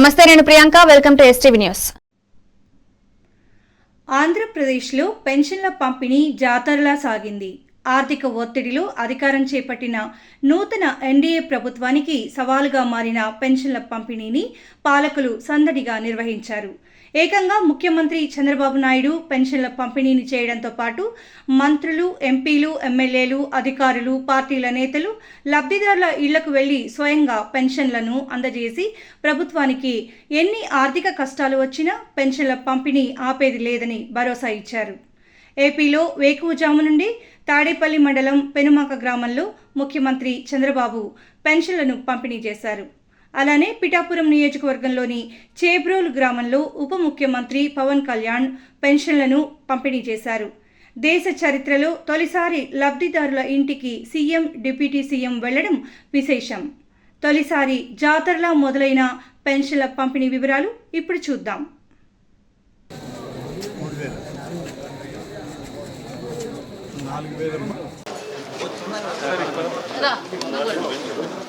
నమస్తే నేను Priyanka. Welcome to STV news ఆంధ్రప్రదేశ్లో పెన్షన్ల పంపిణీ జాతరలా సాగింది. ఆర్థిక ఒత్తిడిలో అధికారం చేపట్టిన నూతన ఎన్డీఏ ప్రభుత్వానికి సవాలుగా మారిన పెన్షన్ల పంపిణీని పాలకులు సందడిగా నిర్వహించారు. ఏకంగా ముఖ్యమంత్రి చంద్రబాబు నాయుడు పెన్షన్ల పంపిణీని చేయడంతో పాటు మంత్రులు ఎంపీలు ఎమ్మెల్యేలు అధికారులు పార్టీల నేతలు లబ్ధిదారుల ఇళ్ళకు వెళ్ళి స్వయంగా పెన్షన్లను అందజేసి ప్రభుత్వానికి ఎన్ని ఆర్థిక కష్టాలు వచ్చినా పెన్షన్ల పంపిణీ ఆపేది లేదని భరోసా ఇచ్చారు. ఏపీలో వేకువజాము నుండి తాడేపల్లి మండలం పెనుమాక గ్రామంలో ముఖ్యమంత్రి చంద్రబాబు పెన్షన్లను పంపిణీ చేశారు. అలానే పిఠాపురం నియోజకవర్గంలోని చేబ్రోలు గ్రామంలో ఉప ముఖ్యమంత్రి పవన్ కళ్యాణ్ పెన్షన్లను పంపిణీ చేశారు. దేశ చరిత్రలో తొలిసారి లబ్ధిదారుల ఇంటికి సీఎం డిప్యూటీ సీఎం వెళ్ళడం విశేషం. తొలిసారి జాతరలా మొదలైన పెన్షన్ల పంపిణీ వివరాలు ఇప్పుడు చూద్దాం.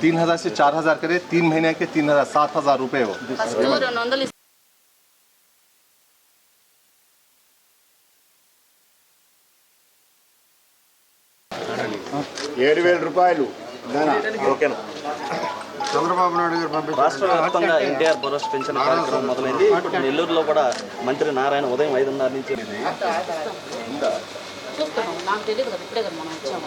तीन हजार से चार हजार करे तीन महीने के तीन हजार सात हजार रुपए हो ఫస్ట్ రెండు వందలు ఇస్తా. ఏడు వేల రూపాయలు ఇదేనా? రాష్ట్ర వ్యాప్తంగా ఎన్టీఆర్ భరోసా పెన్షన్ కార్యక్రమం మొదలైంది ఇప్పుడు నెల్లూరులో కూడా మంత్రి నారాయణ ఉదయం ఐదున్నర నుంచి చూస్తున్నాం నాకు తెలియదు కదా ఇప్పుడే కదా మనం వచ్చాము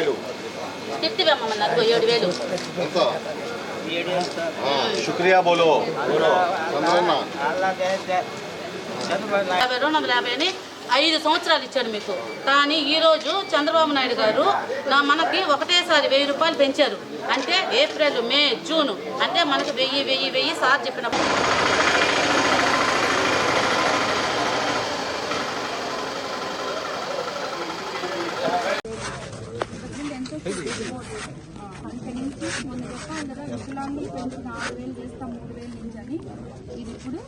కూరగాయలు శుక్రియా బోలో. యాభై రెండు వందల యాభైని ఐదు సంవత్సరాలు ఇచ్చాడు మీకు. కానీ ఈరోజు చంద్రబాబు నాయుడు గారు నా మనకి ఒకటేసారి వెయ్యి రూపాయలు పెంచారు. అంటే ఏప్రిల్ మే జూన్. అంటే మనకు వెయ్యి వెయ్యి వెయ్యి సార్ చెప్పినప్పుడు. వికలాంగులు పెంచిన ఆరు వేలు. చేస్తాం మూడు వేలు నుంచి అని ఇది ఇప్పుడు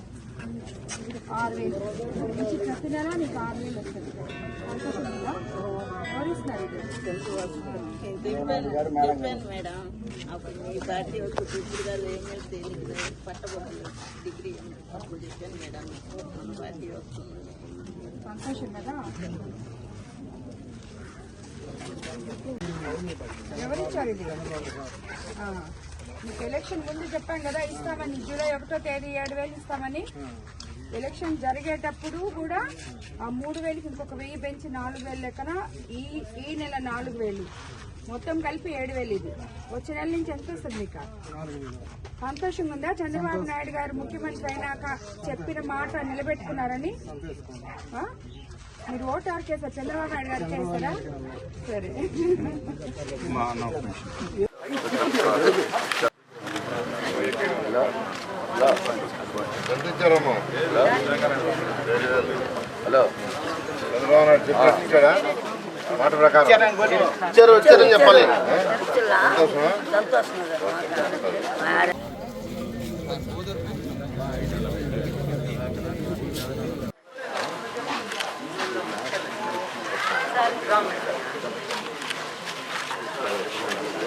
ఆరు వేలు నుంచి ప్రతి నెల నీకు ఆరు వేలు వస్తుంది అవకాశం ఎవరిస్తున్నారు మేడం అప్పుడు మీ పార్టీ ఒక ఇప్పుడు గారు తెలియదు పట్టబోతుంది డిగ్రీ అప్పుడు చెప్పాను మేడం మన పార్టీ వస్తుంది సంతోషం కదా ఎవరిచ్చారు ఇది? మీకు ఎలక్షన్ ముందు చెప్పాం కదా ఇస్తామని. జూలై ఒకటో తేదీ ఏడు వేలు ఇస్తామని. ఎలక్షన్ జరిగేటప్పుడు కూడా ఆ మూడు వేలకి ఇంకొక వెయ్యి పెంచి నాలుగు వేలు లెక్కన ఈ ఈ నెల నాలుగు వేలు. మొత్తం కలిపి ఏడు వేలు ఇది. వచ్చే నెల నుంచి ఎంత వస్తుంది మీకు? సంతోషంగా ఉందా? చంద్రబాబు నాయుడు గారు ముఖ్యమంత్రి అయినాక చెప్పిన మాట నిలబెట్టుకున్నారని? మీరు ఓటు ఎవరికి వేస్తారు చంద్రబాబు నాయుడు ఎంత ఇచ్చారమ్మా హలో చంద్రబాబు నాయుడు ఇచ్చాడా మాట ప్రకారం ఇచ్చారు. వచ్చారని చెప్పాలి.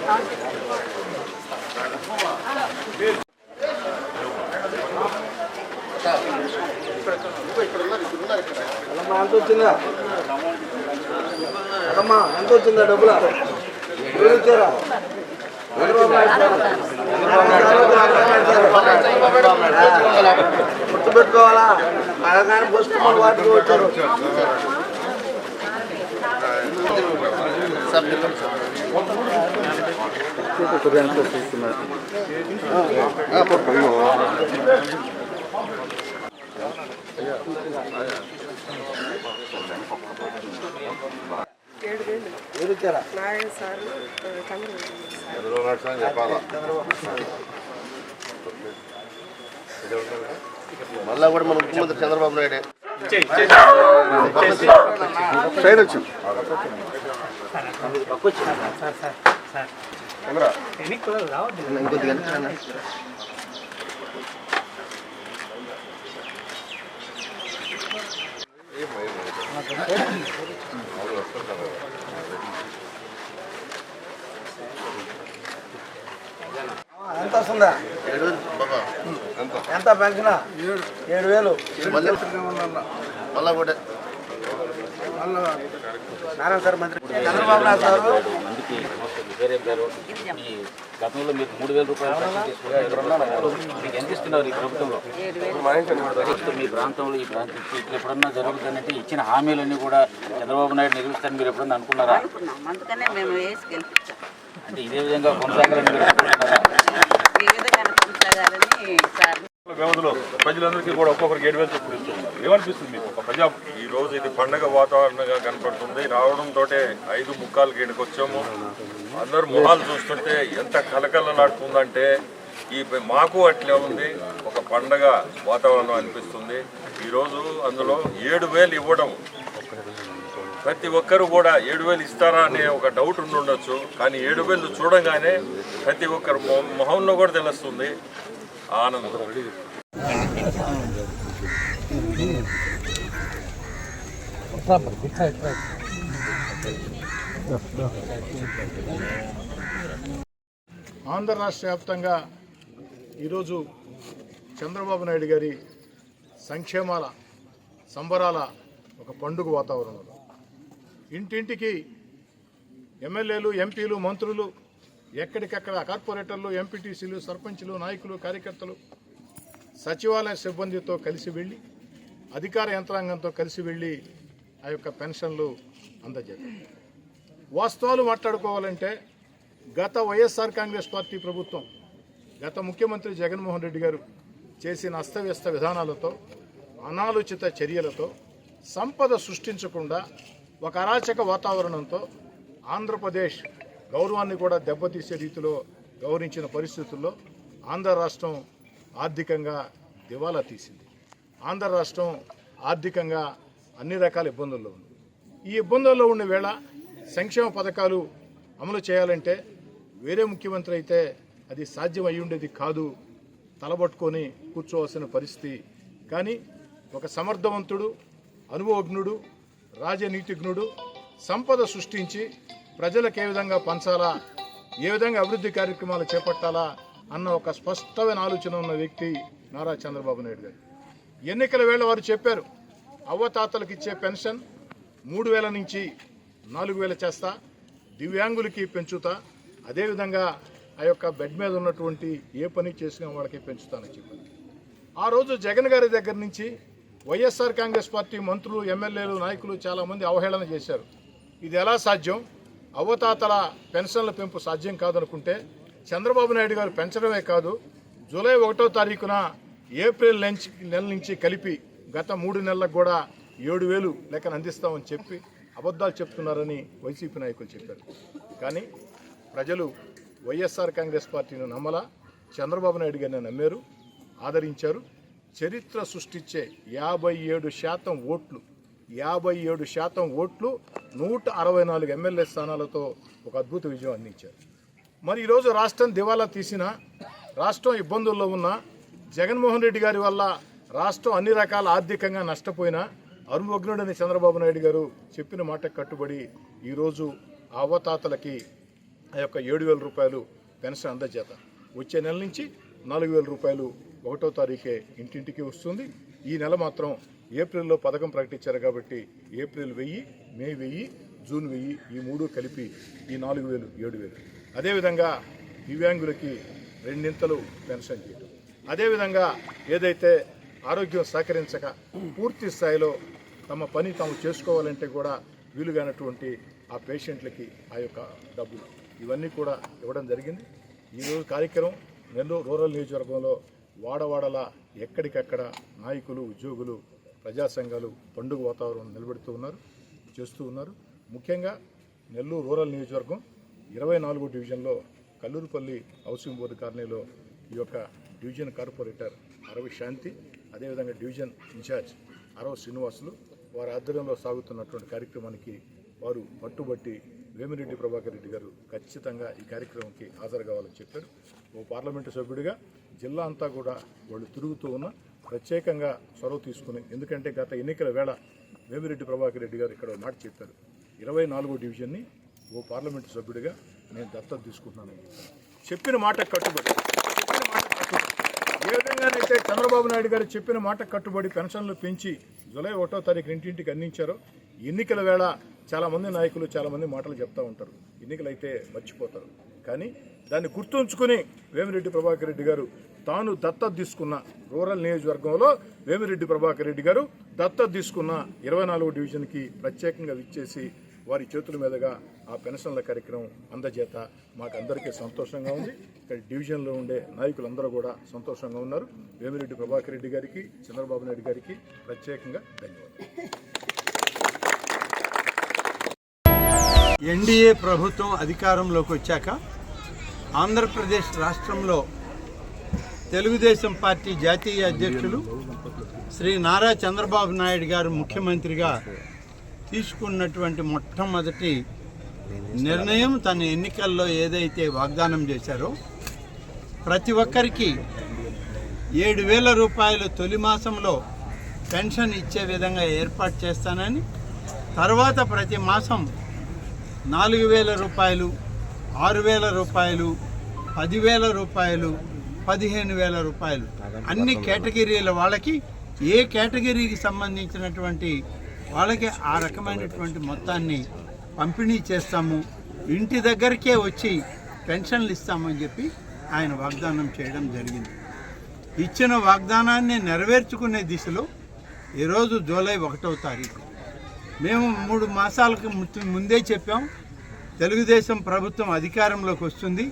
సంతోషమా ఎంత వచ్చిందా అమ్మా ఎంత వచ్చిందా డబ్బులు గుర్తుపెట్టుకోవాలా అనగానే ఫస్ట్ వాటికి వచ్చారు మళ్ళా కూడా మన ముఖ్యమంత్రి చంద్రబాబు నాయుడే. సైడ్ వచ్చింది. ఎంత వస్తుందా? ఏడు. వేలు బాబా. ఎంత? పెన్షన్ ఏడు. వేలు. మళ్ళీ? కూడా నారాయణ సార్ మంత్రి. చంద్రబాబు నాయుడు సారు. మందికి వేరే పేరు. ఈ గతంలో మీకు మూడు వేల రూపాయలు. మీకు ఎంత ఇస్తున్నారు ఈ ప్రభుత్వంలో? మీ ప్రాంతంలో ఈ ప్రాంతం ఇట్లా ఎప్పుడన్నా జరుగుతుందంటే ఇచ్చిన హామీలన్నీ కూడా చంద్రబాబు నాయుడు నెరవేరుస్తారని మీరు ఎప్పుడన్నా అనుకున్నారా? అనుకున్నాం. అందుకనే మేము వేసి గెలిపించాం. అంటే ఇదే విధంగా కొనసాగాలని మీరు అనుకుంటున్నారా? ఈ విధంగా కొనసాగాలని సార్. వ్యవధిలో ప్రజలందరికీ కూడా ఒక్కొక్కరికి ఏడు వేలు చొప్పులు ఇస్తున్నారు ఏమనిపిస్తుంది మీకు ఒక ప్రజా ఈ రోజు ఇది పండగ వాతావరణంగా కనపడుతుంది. రావడంతో ఐదు ముక్కాలు గేడుకు వచ్చాము అందరు మొహాలు చూస్తుంటే ఎంత కలకలలాడుతుందంటే ఈ మాకు అట్లే ఉంది. ఒక పండగ వాతావరణం అనిపిస్తుంది. ఈరోజు అందులో ఏడు వేలు ఇవ్వడం. ప్రతి ఒక్కరు కూడా ఏడు వేలు ఇస్తారా అనే ఒక డౌట్ ఉండి ఉండొచ్చు కానీ ఏడు వేలు చూడంగానే ప్రతి ఒక్కరు మొహంలో కూడా తెలుస్తుంది. ఆనందం. ఆంధ్ర రాష్ట్ర వ్యాప్తంగా ఈరోజు చంద్రబాబు నాయుడు గారి సంక్షేమాల సంబరాల ఒక పండుగ వాతావరణంలో ఇంటింటికి ఎమ్మెల్యేలు ఎంపీలు మంత్రులు ఎక్కడికక్కడ కార్పొరేటర్లు ఎంపీటీసీలు సర్పంచులు నాయకులు కార్యకర్తలు సచివాలయ సిబ్బందితో కలిసి వెళ్ళి అధికార యంత్రాంగంతో కలిసి వెళ్ళి ఆ యొక్క పెన్షన్లు అందజేస్తారు వాస్తవాలు మాట్లాడుకోవాలంటే గత వైఎస్ఆర్ కాంగ్రెస్ పార్టీ ప్రభుత్వం గత ముఖ్యమంత్రి జగన్మోహన్ రెడ్డి గారు చేసిన అస్తవ్యస్త విధానాలతో అనాలోచిత చర్యలతో సంపద సృష్టించకుండా ఒక అరాచక వాతావరణంతో ఆంధ్రప్రదేశ్ గౌరవాన్ని కూడా దెబ్బతీసే రీతిలో గౌరవించిన పరిస్థితుల్లో ఆంధ్ర రాష్ట్రం ఆర్థికంగా దివాలా తీసింది. ఆంధ్ర రాష్ట్రం ఆర్థికంగా అన్ని రకాల ఇబ్బందుల్లో ఉంది. ఈ ఇబ్బందుల్లో ఉన్న వేళ సంక్షేమ పథకాలు అమలు చేయాలంటే వేరే ముఖ్యమంత్రి అయితే అది సాధ్యం అయ్యుండేది ఉండేది కాదు. తలబట్టుకొని కూర్చోవలసిన పరిస్థితి. కానీ ఒక సమర్థవంతుడు అనుభవజ్ఞుడు రాజనీతిజ్ఞుడు సంపద సృష్టించి ప్రజలకు ఏ విధంగా పంచాలా ఏ విధంగా అభివృద్ధి కార్యక్రమాలు చేపట్టాలా అన్న ఒక స్పష్టమైన ఆలోచన ఉన్న వ్యక్తి నారా చంద్రబాబు నాయుడు గారు. ఎన్నికల వేళ వారు చెప్పారు అవ్వతాతలకు ఇచ్చే పెన్షన్ మూడు వేల నుంచి నాలుగు వేల చేస్తా దివ్యాంగులకి పెంచుతా అదేవిధంగా ఆ యొక్క బెడ్ మీద ఉన్నటువంటి ఏ పని చేసిన వాళ్ళకి పెంచుతానని చెప్పాను ఆ రోజు జగన్ గారి దగ్గర నుంచి వైఎస్ఆర్ కాంగ్రెస్ పార్టీ మంత్రులు ఎమ్మెల్యేలు నాయకులు చాలామంది అవహేళన చేశారు. ఇది ఎలా సాధ్యం? అవతాతల పెన్షన్ల పెంపు సాధ్యం కాదనుకుంటే చంద్రబాబు నాయుడు గారు పెంచడమే కాదు జూలై ఒకటో తారీఖున ఏప్రిల్ నెల నుంచి కలిపి గత మూడు నెలలకు కూడా ఏడు వేలు లెక్కన అందిస్తామని చెప్పి అబద్ధాలు చెప్తున్నారని వైసీపీ నాయకులు చెప్పారు. కానీ ప్రజలు వైఎస్ఆర్ కాంగ్రెస్ పార్టీని నమ్మలా. చంద్రబాబు నాయుడు గారిని నమ్మారు ఆదరించారు. చరిత్ర సృష్టించే యాభై ఏడు శాతం ఓట్లు యాభై ఏడు శాతం ఓట్లు నూట అరవై నాలుగు ఎమ్మెల్యే స్థానాలతో ఒక అద్భుత విజయం అందించారు. మరి ఈరోజు రాష్ట్రం దివాలా తీసిన రాష్ట్రం ఇబ్బందుల్లో ఉన్న జగన్మోహన్ రెడ్డి గారి వల్ల రాష్ట్రం అన్ని రకాల ఆర్థికంగా నష్టపోయినా అరుమగ్నుడని చంద్రబాబు నాయుడు గారు చెప్పిన మాట కట్టుబడి ఈరోజు అవతాతలకి ఆ యొక్క ఏడు వేల రూపాయలు పెన్షన్ అందజేత. వచ్చే నెల నుంచి నాలుగు వేల రూపాయలు ఒకటో తారీఖే ఇంటింటికి వస్తుంది. ఈ నెల మాత్రం ఏప్రిల్లో పథకం ప్రకటించారు కాబట్టి ఏప్రిల్ వెయ్యి మే వెయ్యి జూన్ వెయ్యి ఈ మూడు కలిపి ఈ నాలుగు వేలు ఏడు వేలు. అదేవిధంగా దివ్యాంగులకి రెండింతలు పెన్షన్ చేయడం అదేవిధంగా ఏదైతే ఆరోగ్యం సహకరించక పూర్తి స్థాయిలో తమ పని తాము చేసుకోవాలంటే కూడా వీలుగానటువంటి ఆ పేషెంట్లకి ఆ యొక్క డబ్బులు. ఇవన్నీ కూడా ఇవ్వడం జరిగింది. ఈరోజు కార్యక్రమం నెల్లూరు రూరల్ నియోజకవర్గంలో వాడవాడలా ఎక్కడికక్కడ నాయకులు ఉద్యోగులు ప్రజా సంఘాలు పండుగ వాతావరణం నిలబెడుతూ ఉన్నారు చేస్తూ ఉన్నారు. ముఖ్యంగా నెల్లూరు రూరల్ నియోజకవర్గం ఇరవై నాలుగో డివిజన్లో కల్లూరుపల్లి హౌసింగ్ బోర్డు కాలనీలో ఈ యొక్క డివిజన్ కార్పొరేటర్ అరవి శాంతి అదేవిధంగా డివిజన్ ఇన్ఛార్జ్ అరవ శ్రీనివాసులు వారి ఆధ్వర్యంలో సాగుతున్నటువంటి కార్యక్రమానికి వారు పట్టుబట్టి వేమిరెడ్డి ప్రభాకర్ రెడ్డి గారు ఖచ్చితంగా ఈ కార్యక్రమంకి హాజరు కావాలని చెప్పారు. ఓ పార్లమెంటు సభ్యుడిగా జిల్లా అంతా కూడా వాళ్ళు తిరుగుతూ ఉన్న ప్రత్యేకంగా చొరవ తీసుకుని ఎందుకంటే గత ఎన్నికల వేళ వేమిరెడ్డి ప్రభాకర్ రెడ్డి గారు ఇక్కడ మాట చెప్పారు. ఇరవై నాలుగో డివిజన్ని ఓ పార్లమెంటు సభ్యుడిగా నేను దత్తత తీసుకుంటున్నానని చెప్పిన మాట కట్టుబడి చంద్రబాబు నాయుడు గారు చెప్పిన మాట కట్టుబడి పెన్షన్లు పెంచి జూలై ఒకటో తారీఖు ఇంటింటికి అందించారు. ఎన్నికల వేళ చాలామంది నాయకులు చాలామంది మాటలు చెప్తా ఉంటారు. ఎన్నికలు అయితే మర్చిపోతారు. కానీ దాన్ని గుర్తుంచుకుని వేమిరెడ్డి ప్రభాకర్ రెడ్డి గారు తాను దత్తత తీసుకున్న రూరల్ నియోజకవర్గంలో వేమిరెడ్డి ప్రభాకర్ రెడ్డి గారు దత్తత తీసుకున్న ఇరవై నాలుగో డివిజన్కి ప్రత్యేకంగా విచ్చేసి వారి చేతుల మీదుగా ఆ పెన్షన్ల కార్యక్రమం అందజేత. మాకు అందరికీ సంతోషంగా ఉంది. ఇక్కడ డివిజన్లో ఉండే నాయకులందరూ కూడా సంతోషంగా ఉన్నారు. వేమిరెడ్డి ప్రభాకర్ రెడ్డి గారికి చంద్రబాబు నాయుడు గారికి ప్రత్యేకంగా ధన్యవాదాలు. ఎన్డీఏ ప్రభుత్వం అధికారంలోకి వచ్చాక ఆంధ్రప్రదేశ్ రాష్ట్రంలో తెలుగుదేశం పార్టీ జాతీయ అధ్యక్షులు శ్రీ నారా చంద్రబాబు నాయుడు గారు ముఖ్యమంత్రిగా తీసుకున్నటువంటి మొట్టమొదటి నిర్ణయం తన ఎన్నికల్లో ఏదైతే వాగ్దానం చేశారో ప్రతి ఒక్కరికి ఏడు వేల రూపాయలు తొలి మాసంలో పెన్షన్ ఇచ్చే విధంగా ఏర్పాటు చేస్తానని తర్వాత ప్రతి మాసం నాలుగు వేల రూపాయలు ఆరు వేల రూపాయలు పదివేల రూపాయలు పదిహేను వేల రూపాయలు. అన్ని కేటగిరీల వాళ్ళకి ఏ కేటగిరీకి సంబంధించినటువంటి వాళ్ళకి ఆ రకమైనటువంటి మొత్తాన్ని పంపిణీ చేస్తాము. ఇంటి దగ్గరికే వచ్చి పెన్షన్లు ఇస్తామని చెప్పి ఆయన వాగ్దానం చేయడం జరిగింది. ఇచ్చిన వాగ్దానాన్ని నెరవేర్చుకునే దిశలో ఈరోజు జూలై ఒకటవ తారీఖు. మేము మూడు మాసాలకు ముందే చెప్పాం. తెలుగుదేశం ప్రభుత్వం అధికారంలోకి వస్తుంది.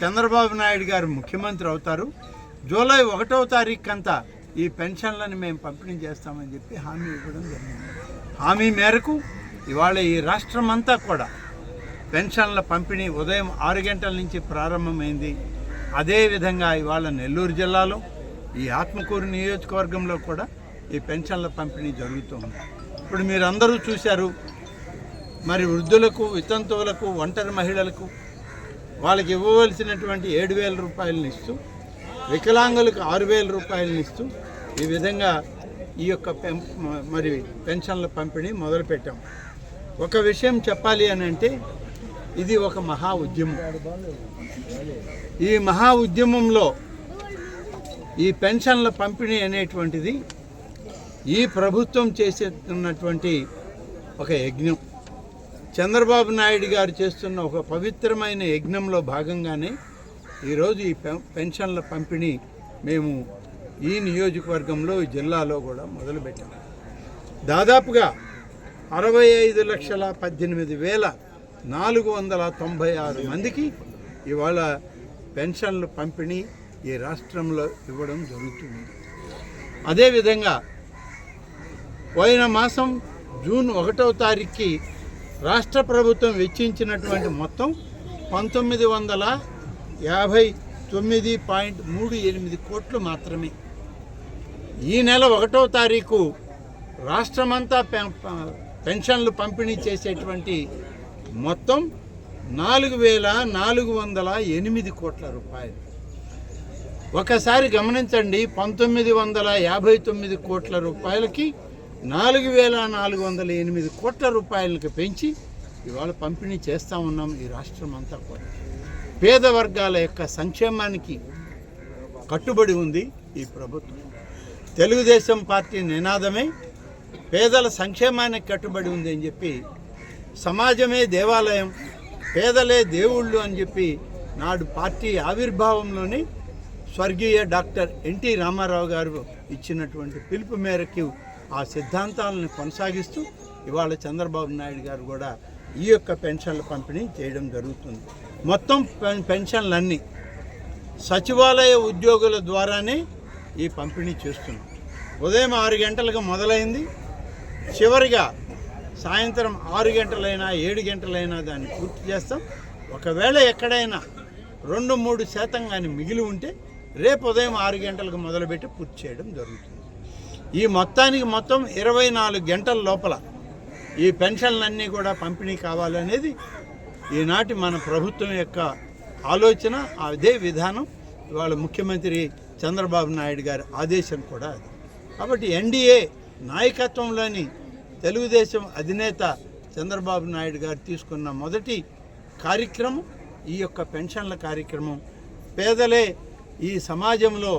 చంద్రబాబు నాయుడు గారు ముఖ్యమంత్రి అవుతారు. జూలై ఒకటవ తారీఖు కంతా ఈ పెన్షన్లను మేము పంపిణీ చేస్తామని చెప్పి హామీ ఇవ్వడం జరిగింది. హామీ మేరకు ఇవాళ ఈ రాష్ట్రం అంతా కూడా పెన్షన్ల పంపిణీ ఉదయం ఆరు గంటల నుంచి ప్రారంభమైంది. అదేవిధంగా ఇవాళ నెల్లూరు జిల్లాలో ఈ ఆత్మకూరు నియోజకవర్గంలో కూడా ఈ పెన్షన్ల పంపిణీ జరుగుతుంది. ఇప్పుడు మీరందరూ చూశారు మరి వృద్ధులకు వితంతువులకు ఒంటరి మహిళలకు వాళ్ళకి ఇవ్వవలసినటువంటి ఏడు వేల రూపాయలను ఇస్తూ వికలాంగులకు ఆరు వేల రూపాయలను ఇస్తూ ఈ విధంగా ఈ యొక్క పెం మరి పెన్షన్ల పంపిణీ మొదలుపెట్టాం. ఒక విషయం చెప్పాలి అని అంటే ఇది ఒక మహా ఉద్యమం. ఈ మహా ఉద్యమంలో ఈ పెన్షన్ల పంపిణీ అనేటువంటిది ఈ ప్రభుత్వం చేసేస్తున్నటువంటి ఒక యజ్ఞం. చంద్రబాబు నాయుడు గారు చేస్తున్న ఒక పవిత్రమైన యజ్ఞంలో భాగంగానే ఈరోజు ఈ పెన్షన్ల పంపిణీ మేము ఈ నియోజకవర్గంలో ఈ జిల్లాలో కూడా మొదలుపెట్టాం దాదాపుగా అరవై ఐదు లక్షల పద్దెనిమిది వేల నాలుగు వందల తొంభై ఆరు మందికి ఇవాళ పెన్షన్లు పంపిణీ ఈ రాష్ట్రంలో ఇవ్వడం జరుగుతుంది. అదేవిధంగా పోయిన మాసం జూన్ ఒకటవ తారీఖుకి రాష్ట్ర ప్రభుత్వం వెచ్చించినటువంటి మొత్తం పంతొమ్మిది వందల యాభై తొమ్మిది పాయింట్ మూడు ఎనిమిది కోట్లు మాత్రమే. ఈ నెల ఒకటో తారీఖు రాష్ట్రమంతా పెన్షన్లు పంపిణీ చేసేటువంటి మొత్తం నాలుగు వేల నాలుగు వందల ఎనిమిది కోట్ల రూపాయలు. ఒకసారి గమనించండి పంతొమ్మిది వందల యాభై తొమ్మిది కోట్ల రూపాయలకి నాలుగు వేల నాలుగు వందల ఎనిమిది కోట్ల రూపాయలకు పెంచి ఇవాళ పంపిణీ చేస్తూ ఉన్నాం ఈ రాష్ట్రం అంతా కూడా. పేద వర్గాల యొక్క సంక్షేమానికి కట్టుబడి ఉంది ఈ ప్రభుత్వం. తెలుగుదేశం పార్టీ నినాదమే పేదల సంక్షేమానికి కట్టుబడి ఉంది అని చెప్పి సమాజమే దేవాలయం పేదలే దేవుళ్ళు అని చెప్పి నాడు పార్టీ ఆవిర్భావంలోని స్వర్గీయ డాక్టర్ ఎన్టీ రామారావు గారు ఇచ్చినటువంటి పిలుపు మేరకు ఆ సిద్ధాంతాలను కొనసాగిస్తూ ఇవాళ చంద్రబాబు నాయుడు గారు కూడా ఈ యొక్క పెన్షన్ల పంపిణీ చేయడం జరుగుతుంది. మొత్తం పెన్- పెన్షన్లన్నీ సచివాలయ ఉద్యోగుల ద్వారానే ఈ పంపిణీ చేస్తున్నాం. ఉదయం ఆరు గంటలకు మొదలైంది. చివరిగా సాయంత్రం ఆరు గంటలైనా ఏడు గంటలైనా దాన్ని పూర్తి చేస్తాం. ఒకవేళ ఎక్కడైనా రెండు మూడు శాతం కానీ మిగిలి ఉంటే రేపు ఉదయం ఆరు గంటలకు మొదలుపెట్టి పూర్తి చేయడం జరుగుతుంది. ఈ మొత్తానికి మొత్తం ఇరవై నాలుగు గంటల లోపల ఈ పెన్షన్లన్నీ కూడా పంపిణీ కావాలనేది ఈనాటి మన ప్రభుత్వం యొక్క ఆలోచన అదే విధానం. ఇవాళ ముఖ్యమంత్రి చంద్రబాబు నాయుడు గారి ఆదేశం కూడా అది. కాబట్టి ఎన్డీఏ నాయకత్వంలోని తెలుగుదేశం అధినేత చంద్రబాబు నాయుడు గారు తీసుకున్న మొదటి కార్యక్రమం ఈ యొక్క పెన్షన్ల కార్యక్రమం. పేదలే ఈ సమాజంలో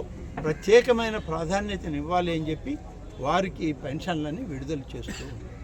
ప్రత్యేకమైన ప్రాధాన్యతను ఇవ్వాలి అని చెప్పి వారికి ఈ పెన్షన్లని విడుదల చేస్తూ ఉన్నారు.